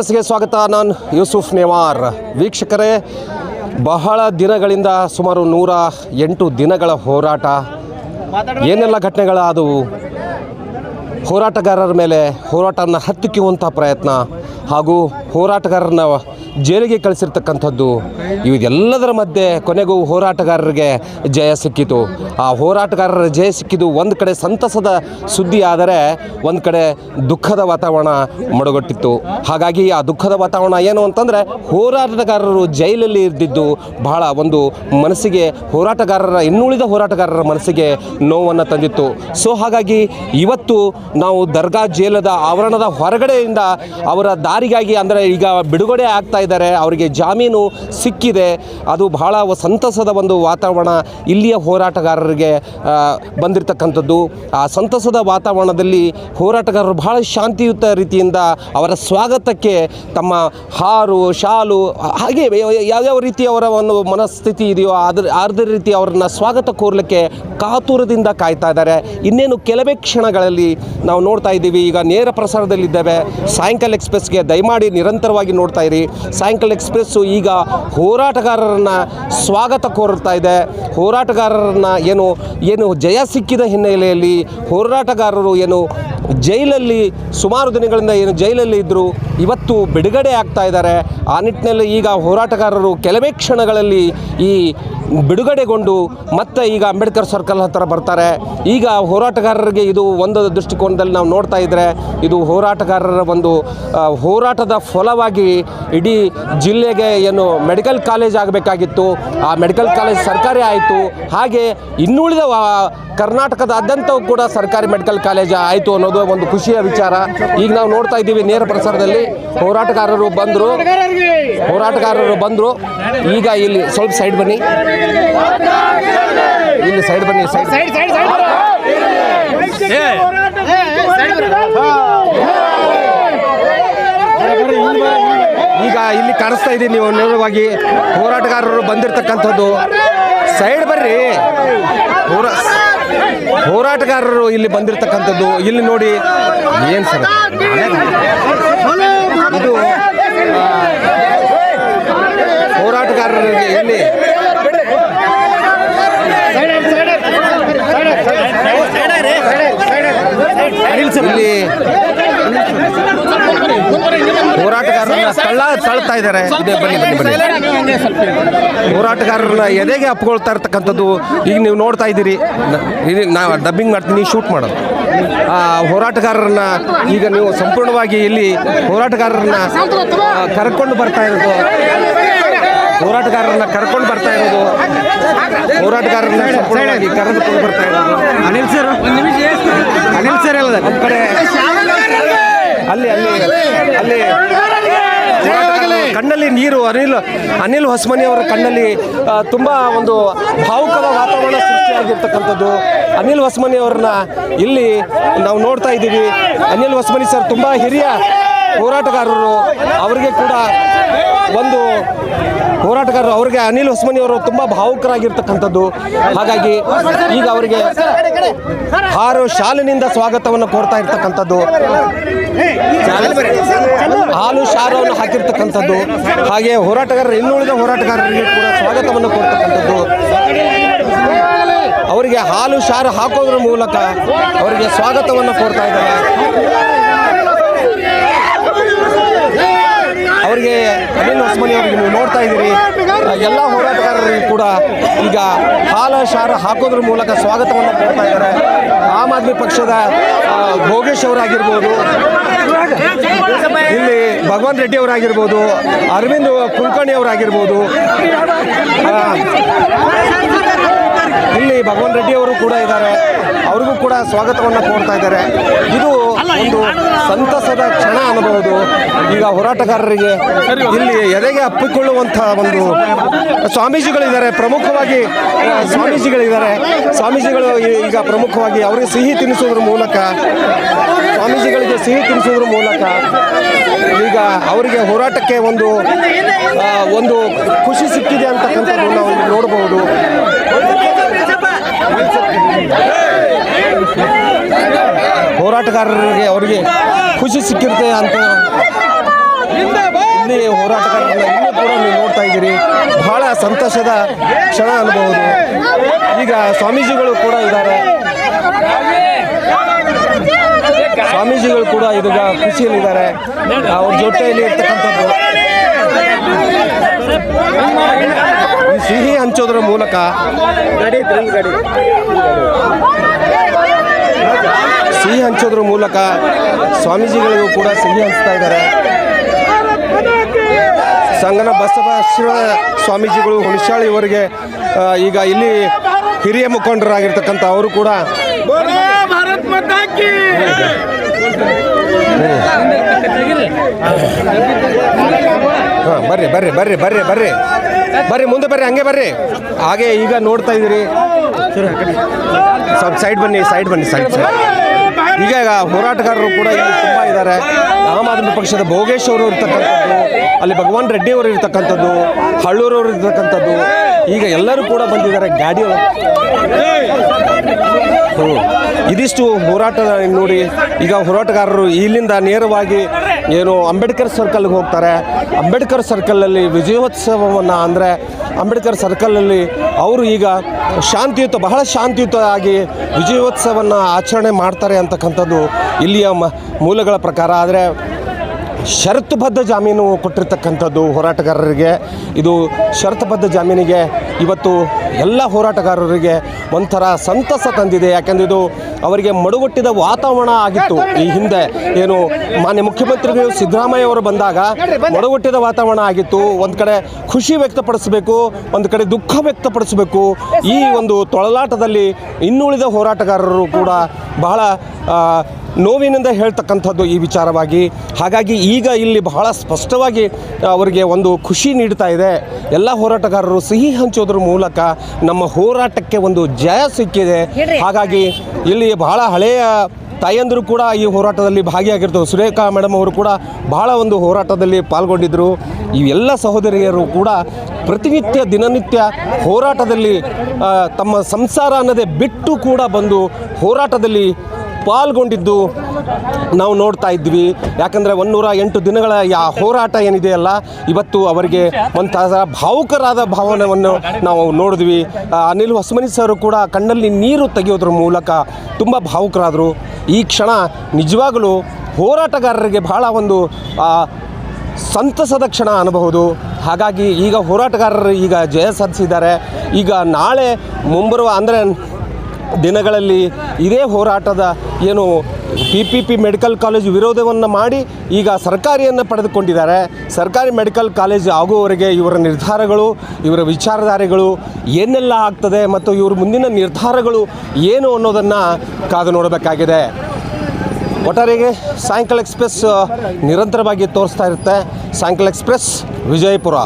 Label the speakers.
Speaker 1: ಸ್ವಾಗತ. ನಾನು ಯೂಸುಫ್ ನೇವಾರ್. ವೀಕ್ಷಕರೇ, ಬಹಳ ದಿನಗಳಿಂದ ಸುಮಾರು ನೂರ ಎಂಟು ದಿನಗಳ ಹೋರಾಟ. ಏನೆಲ್ಲ ಘಟನೆಗಳಾದವು ಹೋರಾಟಗಾರರ ಮೇಲೆ ಹೋರಾಟನ ಹತ್ತಿಕ್ಕುವಂಥ ಪ್ರಯತ್ನ. ಹಾಗೂ ಹೋರಾಟಗಾರರನ್ನ ಜೈಲಿಗೆ ಕಳಿಸಿರ್ತಕ್ಕಂಥದ್ದು. ಇವೆಲ್ಲದರ ಮಧ್ಯೆ ಕೊನೆಗೂ ಹೋರಾಟಗಾರರಿಗೆ ಜಯ ಸಿಕ್ಕಿತು. ಆ ಹೋರಾಟಗಾರರ ಜಯ ಸಿಕ್ಕಿದ್ದು ಒಂದು ಕಡೆ ಸಂತಸದ ಸುದ್ದಿ ಆದರೆ ಒಂದು ಕಡೆ ದುಃಖದ ವಾತಾವರಣ ಮಡುಗಟ್ಟಿತ್ತು. ಹಾಗಾಗಿ ಆ ದುಃಖದ ವಾತಾವರಣ ಏನು ಅಂತಂದರೆ ಹೋರಾಟಗಾರರು ಜೈಲಲ್ಲಿ ಇದ್ದಿದ್ದು ಬಹಳ ಒಂದು ಮನಸ್ಸಿಗೆ ಹೋರಾಟಗಾರರ ಇನ್ನುಳಿದ ಹೋರಾಟಗಾರರ ಮನಸ್ಸಿಗೆ ನೋವನ್ನು ತಂದಿತ್ತು. ಸೊ ಹಾಗಾಗಿ ಇವತ್ತು ನಾವು ದರ್ಗಾ ಜೈಲದ ಆವರಣದ ಹೊರಗಡೆಯಿಂದ ಅವರ ದಾರಿಗಾಗಿ ಅಂದರೆ ಈಗ ಬಿಡುಗಡೆ ಆಗ್ತಾ ಇದ್ದಾರೆ, ಅವರಿಗೆ ಜಾಮೀನು ಸಿಕ್ಕಿದೆ, ಅದು ಬಹಳ ಸಂತಸದ ಒಂದು ವಾತಾವರಣ ಇಲ್ಲಿಯ ಹೋರಾಟಗಾರರಿಗೆ ಬಂದಿರತಕ್ಕಂಥದ್ದು. ಆ ಸಂತಸದ ವಾತಾವರಣದಲ್ಲಿ ಹೋರಾಟಗಾರರು ಬಹಳ ಶಾಂತಿಯುತ ರೀತಿಯಿಂದ ಅವರ ಸ್ವಾಗತಕ್ಕೆ ತಮ್ಮ ಹಾರು, ಶಾಲು, ಹಾಗೆ ಯಾವ್ಯಾವ ರೀತಿ ಅವರ ಒಂದು ಮನಸ್ಥಿತಿ ಇದೆಯೋ ಅದ್ರ, ಅರ್ಧ ರೀತಿ ಅವ್ರನ್ನ ಸ್ವಾಗತ ಕೋರ್ಲಿಕ್ಕೆ ಕಾತುರದಿಂದ ಕಾಯ್ತಾ ಇದ್ದಾರೆ. ಇನ್ನೇನು ಕೆಲವೇ ಕ್ಷಣಗಳಲ್ಲಿ ನಾವು ನೋಡ್ತಾ ಇದ್ದೀವಿ, ಈಗ ನೇರ ಪ್ರಸಾರದಲ್ಲಿದ್ದೇವೆ, ಸಾಯಂಕಾಲ ಎಕ್ಸ್ಪ್ರೆಸ್ಗೆ ದಯಮಾಡಿ ನಿರಂತರವಾಗಿ ನೋಡ್ತಾ ಇರಿ. ಸಾಯಂಕಾಲ ಎಕ್ಸ್ಪ್ರೆಸ್ಸು ಈಗ ಹೋರಾಟಗಾರರನ್ನು ಸ್ವಾಗತ ಕೋರುತ್ತಾ ಇದೆ. ಹೋರಾಟಗಾರರನ್ನು ಏನು ಏನು ಜಯ ಸಿಕ್ಕಿದ ಹಿನ್ನೆಲೆಯಲ್ಲಿ ಹೋರಾಟಗಾರರು ಏನು ಜೈಲಲ್ಲಿ ಸುಮಾರು ದಿನಗಳಿಂದ ಏನು ಜೈಲಲ್ಲಿ ಇದ್ದರು ಇವತ್ತು ಬಿಡುಗಡೆ ಆಗ್ತಾ ಇದ್ದಾರೆ. ಆ ನಿಟ್ಟಿನಲ್ಲಿ ಈಗ ಹೋರಾಟಗಾರರು ಕೆಲವೇ ಕ್ಷಣಗಳಲ್ಲಿ ಈ ಬಿಡುಗಡೆಗೊಂಡು ಮತ್ತೆ ಈಗ ಅಂಬೇಡ್ಕರ್ ಸರ್ಕಲ್ ಹತ್ತಿರ ಬರ್ತಾರೆ. ಈಗ ಹೋರಾಟಗಾರರಿಗೆ ಇದು ಒಂದು ದೃಷ್ಟಿಕೋನದಲ್ಲಿ ನಾವು ನೋಡ್ತಾ ಇದ್ದರೆ ಇದು ಹೋರಾಟಗಾರರ ಒಂದು ಹೋರಾಟದ ಫಲವಾಗಿ ಇಡೀ ಜಿಲ್ಲೆಗೆ ಏನು ಮೆಡಿಕಲ್ ಕಾಲೇಜ್ ಆಗಬೇಕಾಗಿತ್ತು. ಆ ಮೆಡಿಕಲ್ ಕಾಲೇಜ್ ಸರ್ಕಾರಿ ಆಯಿತು. ಹಾಗೆ ಇನ್ನುಳಿದ ಕರ್ನಾಟಕದ ಕರ್ನಾಟಕದಾದ್ಯಂತವೂ ಕೂಡ ಸರ್ಕಾರಿ ಮೆಡಿಕಲ್ ಕಾಲೇಜ್ ಆಯಿತು ಅನ್ನೋದು ಒಂದು ಖುಷಿಯ ವಿಚಾರ. ಈಗ ನಾವು ನೋಡ್ತಾ ಇದ್ದೀವಿ ನೇರ ಪ್ರಸಾರದಲ್ಲಿ ಹೋರಾಟಗಾರರು ಬಂದರು. ಹೋರಾಟಗಾರರು ಬಂದರು. ಈಗ ಇಲ್ಲಿ ಸ್ವಲ್ಪ ಸೈಡ್ ಬನ್ನಿ. ಇಲ್ಲಿ ಸೈಡ್ ಬನ್ನಿ ಸೈಡ್
Speaker 2: ಸೈಡ್ ಸೈಡ್ ಸೈಡ್
Speaker 1: ಈಗ ಇಲ್ಲಿ ಕಾಣಿಸ್ತಾ ಇದ್ದೀನಿ ನೀವು ನೇರವಾಗಿ ಹೋರಾಟಗಾರರು ಬಂದಿರತಕ್ಕಂಥದ್ದು. ಸೈಡ್ ಬರ್ರಿ. ಹೋರ ಹೋರಾಟಗಾರರು ಇಲ್ಲಿ ಬಂದಿರತಕ್ಕಂಥದ್ದು. ಇಲ್ಲಿ ನೋಡಿ ಏನು ಸರ್ ಇದು ಹೋರಾಟಗಾರರಿಗೆ ಎಲ್ಲಿ ಇಲ್ಲಿ ಹೋರಾಟಗಾರರನ್ನ ತಳ್ಳ ತಳ್ತಾ ಇದ್ದಾರೆ. ಹೋರಾಟಗಾರರನ್ನ ಎದೆಗೆ ಅಪ್ಕೊಳ್ತಾ ಇರ್ತಕ್ಕಂಥದ್ದು ಈಗ ನೀವು ನೋಡ್ತಾ ಇದ್ದೀರಿ. ನಾವು ಡಬ್ಬಿಂಗ್ ಮಾಡ್ತೀನಿ ಶೂಟ್ ಮಾಡೋದು. ಆ, ಹೋರಾಟಗಾರರನ್ನ ಈಗ ನೀವು ಸಂಪೂರ್ಣವಾಗಿ ಇಲ್ಲಿ ಹೋರಾಟಗಾರರನ್ನ ಕರ್ಕೊಂಡು ಬರ್ತಾ ಇರೋದು. ಹೋರಾಟಗಾರರನ್ನ ಕರ್ಕೊಂಡು ಬರ್ತಾ ಇರೋದು. ಹೋರಾಟಗಾರರನ್ನ ಸಂಪೂರ್ಣವಾಗಿ ಕರೆದುಕೊಂಡು ಬರ್ತಾ ಇರೋದು.
Speaker 2: ಅನಿಲ್ ಸರ್, ಒಂದು ನಿಮಿಷ ಅನಿಲ್ ಸರ್ ಎಲ್ಲ
Speaker 1: ಕಡೆ ಅಲ್ಲಿ ಅಲ್ಲಿ ಅಲ್ಲಿ. ಕಣ್ಣಲ್ಲಿ ನೀರು, ಅನಿಲ್ ಅನಿಲ್ ಹೊಸಮನಿ ಅವರ ಕಣ್ಣಲ್ಲಿ ತುಂಬ ತುಂಬಾ ಒಂದು ಭಾವುಕದ ವಾತಾವರಣ ಸೃಷ್ಟಿಯಾಗಿರ್ತಕ್ಕಂಥದ್ದು. ಅನಿಲ್ ಹೊಸಮನಿ ಅವ್ರನ್ನ ಇಲ್ಲಿ ನಾವು ನೋಡ್ತಾ ಇದ್ದೀವಿ. ಅನಿಲ್ ಹೊಸಮನಿ ಸರ್ ತುಂಬಾ ಹಿರಿಯ ಹೋರಾಟಗಾರರು. ಅವರಿಗೆ ಕೂಡ ಒಂದು ಹೋರಾಟಗಾರರು ಅವರಿಗೆ ಅನಿಲ್ ಹೊಸ್ಮನಿ ಅವರು ತುಂಬ ಭಾವುಕರಾಗಿರ್ತಕ್ಕಂಥದ್ದು. ಹಾಗಾಗಿ ಈಗ ಅವರಿಗೆ ಹಾರು ಶಾಲಿನಿಂದ ಸ್ವಾಗತವನ್ನು ಕೋರ್ತಾ ಇರ್ತಕ್ಕಂಥದ್ದು. ಹಾಲು ಶಾರವನ್ನು ಹಾಕಿರ್ತಕ್ಕಂಥದ್ದು. ಹಾಗೆ ಹೋರಾಟಗಾರರು, ಇನ್ನುಳಿದ ಹೋರಾಟಗಾರರಿಗೆ ಕೂಡ ಸ್ವಾಗತವನ್ನು ಕೋರ್ತಕ್ಕಂಥದ್ದು. ಅವರಿಗೆ ಹಾಲು ಶಾರ ಹಾಕೋದ್ರ ಮೂಲಕ ಅವರಿಗೆ ಸ್ವಾಗತವನ್ನು ಕೋರ್ತಾ ಇದ್ದಾರೆ. ಅನಿಲ್ ಹೊಸಮನಿ ಅವರಿಗೆ ನೀವು ನೋಡ್ತಾ ಇದ್ದೀರಿ. ಎಲ್ಲ ಹೋರಾಟಗಾರರಿಗೂ ಕೂಡ ಈಗ ಹಾಲ, ಶಾರ ಹಾಕೋದ್ರ ಮೂಲಕ ಸ್ವಾಗತವನ್ನು ಕೊಡ್ತಾ ಇದ್ದಾರೆ. ಆಮ್ ಆದ್ಮಿ ಪಕ್ಷದ ಭೋಗೇಶ್ ಅವರಾಗಿರ್ಬೋದು, ಇಲ್ಲಿ ಭಗವಾನ್ ರೆಡ್ಡಿ ಅವರಾಗಿರ್ಬೋದು, ಅರವಿಂದ್ ಕುಲಕರ್ಣಿ ಅವರಾಗಿರ್ಬೋದು ಇಲ್ಲಿ ಭಗವಾನ್ ರೆಡ್ಡಿ ಅವರು ಕೂಡ ಇದ್ದಾರೆ. ಅವ್ರಿಗೂ ಕೂಡ ಸ್ವಾಗತವನ್ನು ಕೋರ್ತಾ ಇದ್ದಾರೆ. ಇದು ಕ್ಷಣ ಅನ್ನಬಹುದು ಈಗ ಹೋರಾಟಗಾರರಿಗೆ ಇಲ್ಲಿ ಎದೆಗೆ ಅಪ್ಪಿಕೊಳ್ಳುವಂತಹ ಒಂದು ಸ್ವಾಮೀಜಿಗಳಿದ್ದಾರೆ. ಪ್ರಮುಖವಾಗಿ ಸ್ವಾಮೀಜಿಗಳಿದ್ದಾರೆ. ಸ್ವಾಮೀಜಿಗಳು ಈಗ ಪ್ರಮುಖವಾಗಿ ಅವರಿಗೆ ಸಿಹಿ ತಿನ್ನಿಸೋದ್ರ ಮೂಲಕ ಸ್ವಾಮೀಜಿಗಳಿಗೆ ಸಿಹಿ ತಿನ್ನಿಸೋದ್ರ ಮೂಲಕ ಈಗ ಅವರಿಗೆ ಹೋರಾಟಕ್ಕೆ ಒಂದು ಒಂದು ಖುಷಿ ಸಿಕ್ಕಿದೆ ಅಂತಕ್ಕಂಥದ್ದು ನಾವು ನೋಡಬಹುದು. ಹೋರಾಟಗಾರರಿಗೆ ಅವರಿಗೆ ಖುಷಿ ಸಿಕ್ಕಿರುತ್ತೆ ಅಂತ ಇಲ್ಲಿ ಹೋರಾಟಗಾರರನ್ನ ಇನ್ನೂ ಕೂಡ ನೀವು ನೋಡ್ತಾ ಇದ್ದೀರಿ. ಬಹಳ ಸಂತೋಷದ ಕ್ಷಣ ಅನ್ಬಹುದು ಈಗ ಸ್ವಾಮೀಜಿಗಳು ಕೂಡ ಇದ್ದಾರೆ. ಸ್ವಾಮೀಜಿಗಳು ಕೂಡ ಇದೀಗ ಖುಷಿಯಲ್ಲಿದ್ದಾರೆ. ಅವ್ರ ಜೊತೆಯಲ್ಲಿ ಇರ್ತಕ್ಕಂಥದ್ದು. ಸಿಹಿ ಹಂಚೋದ್ರ ಮೂಲಕ ಸಿಹಿ ಹಂಚೋದ್ರ ಮೂಲಕ ಸ್ವಾಮೀಜಿಗಳಿಗೂ ಕೂಡ ಸಿಹಿ ಹಂಚ್ತಾ ಇದ್ದಾರೆ. ಸಂಗನ ಬಸವೇಶ್ವರ ಸ್ವಾಮೀಜಿಗಳು ಹುಣಸಾಳಿ ಅವರಿಗೆ ಈಗ ಇಲ್ಲಿ ಹಿರಿಯ ಮುಖಂಡರಾಗಿರ್ತಕ್ಕಂಥ ಅವರು ಕೂಡ ಹಾಂ ಬರ್ರಿ ಬರ್ರಿ ಬರ್ರಿ ಬರ್ರಿ ಬರ್ರಿ. ಬರ್ರಿ ಮುಂದೆ ಬರ್ರಿ ಹಂಗೆ ಬರ್ರಿ. ಹಾಗೆ ಈಗ ನೋಡ್ತಾ ಇದ್ದೀರಿ. ಸ್ವಲ್ಪ ಸೈಡ್ ಬನ್ನಿ ಸೈಡ್ ಬನ್ನಿ ಸೈಡ್ ಸೈಡ್. ಈಗ ಹೋರಾಟಗಾರರು ಕೂಡ ಇಲ್ಲಿ ತುಂಬ ಇದ್ದಾರೆ. ಆಮ್ ಆದ್ಮಿ ಪಕ್ಷದ ಭೋಗೇಶ್ ಅವರು ಇರ್ತಕ್ಕಂಥದ್ದು, ಅಲ್ಲಿ ಭಗವಾನ್ ರೆಡ್ಡಿ ಅವರು ಇರ್ತಕ್ಕಂಥದ್ದು ಹಳ್ಳೂರವರು ಇರ್ತಕ್ಕಂಥದ್ದು, ಈಗ ಎಲ್ಲರೂ ಕೂಡ ಬಂದಿದ್ದಾರೆ. ಗಾಡಿ ಇದಿಷ್ಟು ಹೋರಾಟ ನೋಡಿ, ಈಗ ಹೋರಾಟಗಾರರು ಇಲ್ಲಿಂದ ನೇರವಾಗಿ ಏನು ಅಂಬೇಡ್ಕರ್ ಸರ್ಕಲ್ಗೆ ಹೋಗ್ತಾರೆ. ಅಂಬೇಡ್ಕರ್ ಸರ್ಕಲಲ್ಲಿ ವಿಜಯೋತ್ಸವವನ್ನು ಅಂದರೆ ಅಂಬೇಡ್ಕರ್ ಸರ್ಕಲಲ್ಲಿ ಅವರು ಈಗ ಶಾಂತಿಯುತ ಬಹಳ ಶಾಂತಿಯುತ ಆಗಿ ವಿಜಯೋತ್ಸವವನ್ನು ಆಚರಣೆ ಮಾಡ್ತಾರೆ ಅಂತಕ್ಕಂಥದ್ದು ಇಲ್ಲಿಯ ಮ ಮೂಲಗಳ ಪ್ರಕಾರ. ಆದರೆ ಷರತ್ತುಬದ್ಧ ಜಾಮೀನು ಕೊಟ್ಟಿರ್ತಕ್ಕಂಥದ್ದು ಹೋರಾಟಗಾರರಿಗೆ. ಇದು ಷರತ್ತುಬದ್ಧ ಜಾಮೀನಿಗೆ ಇವತ್ತು ಎಲ್ಲ ಹೋರಾಟಗಾರರಿಗೆ ಒಂಥರ ಸಂತಸ ತಂದಿದೆ. ಯಾಕೆಂದರೆ ಇದು ಅವರಿಗೆ ಮಡುಗಟ್ಟಿದ ವಾತಾವರಣ ಆಗಿತ್ತು. ಈ ಹಿಂದೆ ಏನು ಮಾನ್ಯ ಮುಖ್ಯಮಂತ್ರಿಗಳು ಸಿದ್ದರಾಮಯ್ಯ ಅವರು ಬಂದಾಗ ಮಡುಗಟ್ಟಿದ ವಾತಾವರಣ ಆಗಿತ್ತು. ಒಂದು ಕಡೆ ಖುಷಿ ವ್ಯಕ್ತಪಡಿಸಬೇಕು, ಒಂದು ಕಡೆ ದುಃಖ ವ್ಯಕ್ತಪಡಿಸಬೇಕು. ಈ ಒಂದು ತೊಳಲಾಟದಲ್ಲಿ ಇನ್ನುಳಿದ ಹೋರಾಟಗಾರರು ಕೂಡ ಬಹಳ ನೋವಿನಿಂದ ಹೇಳ್ತಕ್ಕಂಥದ್ದು ಈ ವಿಚಾರವಾಗಿ. ಹಾಗಾಗಿ ಈಗ ಇಲ್ಲಿ ಬಹಳ ಸ್ಪಷ್ಟವಾಗಿ ಅವರಿಗೆ ಒಂದು ಖುಷಿ ನೀಡ್ತಾ ಇದೆ. ಎಲ್ಲ ಹೋರಾಟಗಾರರು ಸಿಹಿ ಹಂಚೋದ್ರ ಮೂಲಕ ನಮ್ಮ ಹೋರಾಟಕ್ಕೆ ಒಂದು ಜಯ ಸಿಕ್ಕಿದೆ. ಹಾಗಾಗಿ ಇಲ್ಲಿ ಬಹಳ ಹಳೆಯ ತಾಯಂದರು ಕೂಡ ಈ ಹೋರಾಟದಲ್ಲಿ ಭಾಗಿಯಾಗಿರ್ತವೆ ಸುರೇಖಾ ಮೇಡಮ್ ಅವರು ಕೂಡ ಬಹಳ ಒಂದು ಹೋರಾಟದಲ್ಲಿ ಪಾಲ್ಗೊಂಡಿದ್ದರು ಇವೆಲ್ಲ ಸಹೋದರಿಯರು ಕೂಡ ಪ್ರತಿನಿತ್ಯ ದಿನನಿತ್ಯ ಹೋರಾಟದಲ್ಲಿ ತಮ್ಮ ಸಂಸಾರ ಅನ್ನೋದೇ ಬಿಟ್ಟು ಕೂಡ ಬಂದು ಹೋರಾಟದಲ್ಲಿ ಪಾಲ್ಗೊಂಡಿದ್ದು ನಾವು ನೋಡ್ತಾ ಇದ್ವಿ. ಯಾಕಂದರೆ ಒಂದೂರ ಎಂಟು ದಿನಗಳ ಯಾ ಹೋರಾಟ ಏನಿದೆಯಲ್ಲ ಇವತ್ತು ಅವರಿಗೆ ಒಂಥರ ಭಾವುಕರಾದ ಭಾವನೆಯನ್ನು ನಾವು ನೋಡಿದ್ವಿ. ಅನಿಲ್ ಹೊಸಮನಿ ಸರ್ ಕೂಡ ಕಣ್ಣಲ್ಲಿ ನೀರು ತೆಗೆಯೋದ್ರ ಮೂಲಕ ತುಂಬ ಭಾವುಕರಾದರು. ಈ ಕ್ಷಣ ನಿಜವಾಗಲೂ ಹೋರಾಟಗಾರರಿಗೆ ಬಹಳ ಒಂದು ಸಂತಸದ ಕ್ಷಣ ಅನ್ನಬಹುದು ಹಾಗಾಗಿ ಈಗ ಹೋರಾಟಗಾರರು ಈಗ ಜಯ ಸಾಧಿಸಿದ್ದಾರೆ. ಈಗ ನಾಳೆ ಮುಂಬರುವ ಅಂದರೆ ದಿನಗಳಲ್ಲಿ ಇದೇ ಹೋರಾಟದ ಏನು P P P medical college ವಿರೋಧವನ್ನು ಮಾಡಿ ಈಗ ಸರ್ಕಾರಿಯನ್ನು ಪಡೆದುಕೊಂಡಿದ್ದಾರೆ. ಸರ್ಕಾರಿ ಮೆಡಿಕಲ್ ಕಾಲೇಜ್ ಆಗುವವರೆಗೆ ಇವರ ನಿರ್ಧಾರಗಳು, ಇವರ ವಿಚಾರಧಾರೆಗಳು ಏನೆಲ್ಲ ಆಗ್ತದೆ ಮತ್ತು ಇವರ ಮುಂದಿನ ನಿರ್ಧಾರಗಳು ಏನು ಅನ್ನೋದನ್ನು ಕಾದು ನೋಡಬೇಕಾಗಿದೆ. ಒಟ್ಟಾರೆಗೆ ಸಾಯಂಕಾಲ ಎಕ್ಸ್ಪ್ರೆಸ್ ನಿರಂತರವಾಗಿ ತೋರಿಸ್ತಾ ಇರುತ್ತೆ. ಸಾಯಂಕಾಲ ಎಕ್ಸ್ಪ್ರೆಸ್ ವಿಜಯಪುರ.